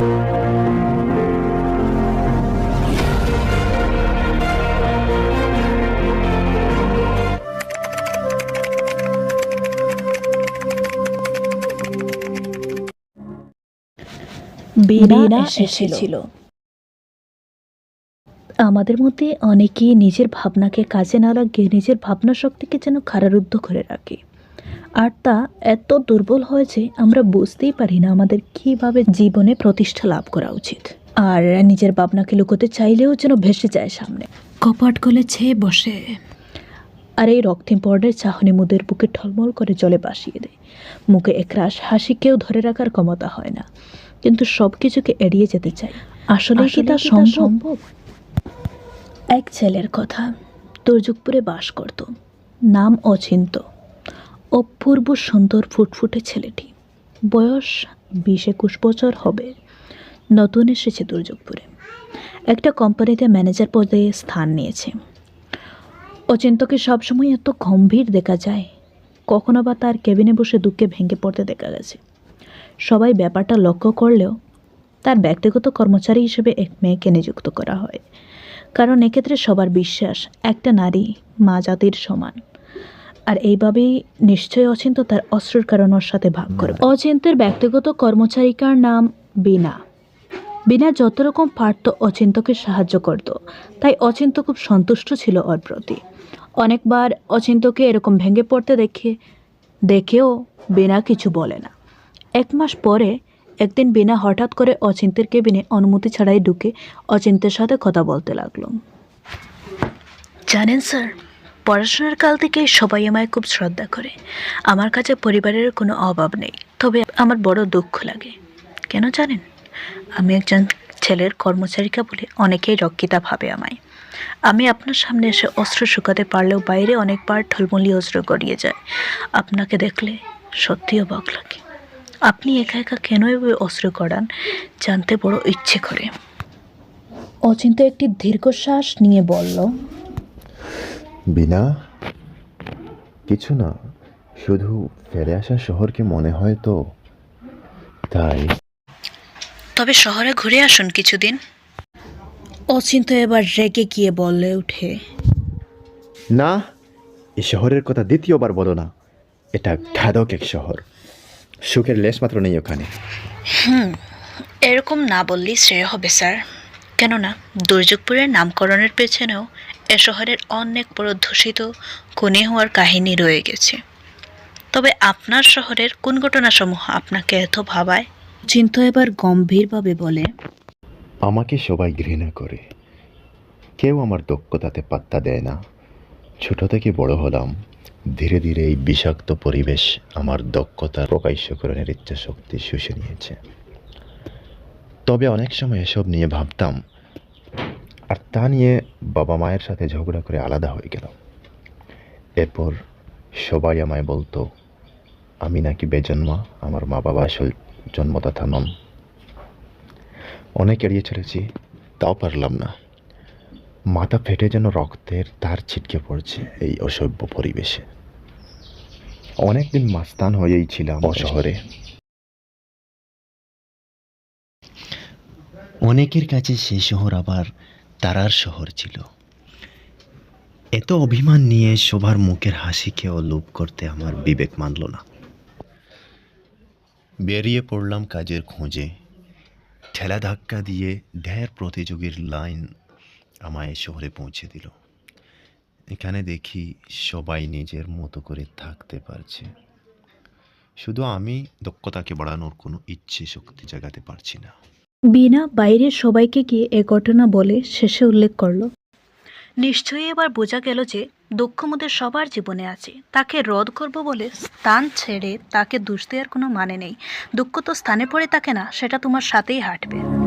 বিনা এসেছিল। আমাদের মধ্যে অনেকেই নিজের ভাবনাকে কাজে না লাগিয়ে নিজের ভাবনা শক্তিকে যেন খারারুদ্ধ করে রাখে। আর তা এত দুর্বল হয়েছে আমরা বুঝতেই পারি না আমাদের কীভাবে জীবনে প্রতিষ্ঠা লাভ করা উচিত। আর নিজের ভাবনাকে লুকোতে চাইলেও যেন ভেসে যায় সামনে। কপাট গলে ছেয়ে বসে। আর এই রক্তিম পর্ণের চাহনি মুদের বুকে ঠলমল করে জলে বাসিয়ে দেয়। মুখে একরাশ হাসি কেউ ধরে রাখার ক্ষমতা হয় না। কিন্তু সব কিছুকে এড়িয়ে যেতে চাই। আসলে কি তা সম্ভব? এক ছেলের কথা দুর্যোগপুরে বাস করত। নাম অচিন্ত। অপূর্ব সুন্দর ফুটফুটে ছেলেটি। বয়স বিশ একুশ বছর হবে। নতুন এসেছে দুর্যোগপুরে। একটা কোম্পানিতে ম্যানেজার পদে স্থান নিয়েছে। অচিন্তকে সবসময় এত গম্ভীর দেখা যায়। কখনো বা তার কেবিনে বসে দুঃখে ভেঙে পড়তে দেখা গেছে। সবাই ব্যাপারটা লক্ষ্য করলেও তার ব্যক্তিগত কর্মচারী হিসেবে এক মেয়েকে নিযুক্ত করা হয়। কারণ এক্ষেত্রে সবার বিশ্বাস একটা নারী মা জাতির সমান। আর এইভাবেই নিশ্চয়ই অচিন্ত তার অস্ত্রের কারণ ওর সাথে ভাগ করবে। অচিন্তের ব্যক্তিগত কর্মচারিকার নাম বিনা। বিনা যত রকম পারত অচিন্তকে সাহায্য করত। তাই অচিন্ত খুব সন্তুষ্ট ছিল ওর প্রতি। অনেকবার অচিন্তকে এরকম ভেঙে পড়তে দেখে দেখেও বিনা কিছু বলে না। এক মাস পরে একদিন বিনা হঠাৎ করে অচিন্তের কেবিনে অনুমতি ছাড়াই ঢুকে অচিন্তের সাথে কথা বলতে লাগল। জানেন স্যার পড়াশোনার কাল থেকেই সবাই আমায় খুব শ্রদ্ধা করে। আমার কাছে পরিবারের কোনো অভাব নেই, তবে আমার বড় দুঃখ লাগে। কেন জানেন? আমি একজন ছেলের কর্মচারিকা বলে অনেকেই রক্ষিতা ভাবে আমায়। আমি আপনার সামনে এসে অস্ত্র শুকাতে পারলেও বাইরে অনেকবার ঠলমলি অস্ত্র গড়িয়ে যায়। আপনাকে দেখলে সত্যি অবাক লাগে। আপনি একা একা কেন এভাবে অস্ত্র করান জানতে বড় ইচ্ছে করে। অচিন্ত একটি দীর্ঘশ্বাস নিয়ে বলল বিনা কিছু না শুধু ফেরে আসা শহরকে মনে হয় তো তাই। তবে শহরে ঘুরে আসুন কিছুদিন। অচিন্ত এবার রেগে গিয়ে বলে উঠে না এই শহরের কথা দ্বিতীয়বার বলো না। এটা ঘাদক এক শহর। সুখের লেশ মাত্র নেই ওখানে। হুম এরকম না বললেই শ্রেয় হবে স্যার। কেননা দুর্যোগপুরের নামকরণের পেছনেও এ শহরের অনেক ধূষিত খুনি হওয়ার কাহিনী রয়ে গেছে। তবে আপনার শহরের কোন ঘটনাসমূহ আপনাকে এত ভাবায়? চিন্ত এবার গম্ভীরভাবে বলে। আমাকে সবাই ঘৃণা করে। কেউ আমার দক্ষতাতে পাত্তা দেয় না। ছোট থেকে বড় হলাম। ধীরে ধীরে এই বিষাক্ত পরিবেশ আমার দক্ষতা প্রকাশ্যকরণের ইচ্ছা শক্তি শুষে নিয়েছে। তবে অনেক সময় এসব নিয়ে ভাবতাম আর তা নিয়ে বাবা মায়ের সাথে ঝগড়া করে আলাদা হয়ে গেলাম। এরপর সবাই আমায় বলতো আমি নাকি বেজন্মা আমার মা বাবা আসল জন্মদাতা নন। অনেক এড়িয়ে চলেছি তাও পারলাম না। মাথা ফেটে যেন রক্তের তার ছিটকে পড়ছে এই অসভ্য পরিবেশে। অনেকদিন মাস্তান হয়েই ছিলাম শহরে। অনেকের কাছে সেই শহর আবার তারার শহর ছিল। এত অভিমান নিয়ে সবার মুখের হাসিকেও লোভ করতে আমার বিবেক মানল না। বেরিয়ে পড়লাম কাজের খোঁজে। ঠেলা ধাক্কা দিয়ে ঢের প্রতিযোগীর লাইন আমায় শহরে পৌঁছে দিল। এখানে দেখি সবাই নিজের মতো করে থাকতে পারছে। শুধু আমি দক্ষতাকে বাড়ানোর কোনো ইচ্ছে শক্তি জাগাতে পারছি না। বিনা বাইরের সবাইকে গিয়ে এ ঘটনা বলে শেষে উল্লেখ করল। নিশ্চয়ই এবার বোঝা গেল যে দুঃখমুদের সবার জীবনে আছে। তাকে রদ করব বলে স্থান ছেড়ে তাকে দোষ দেওয়ার কোনো মানে নেই। দুঃখ তো স্থানে পড়ে থাকে না, সেটা তোমার সাথেই হাঁটবে।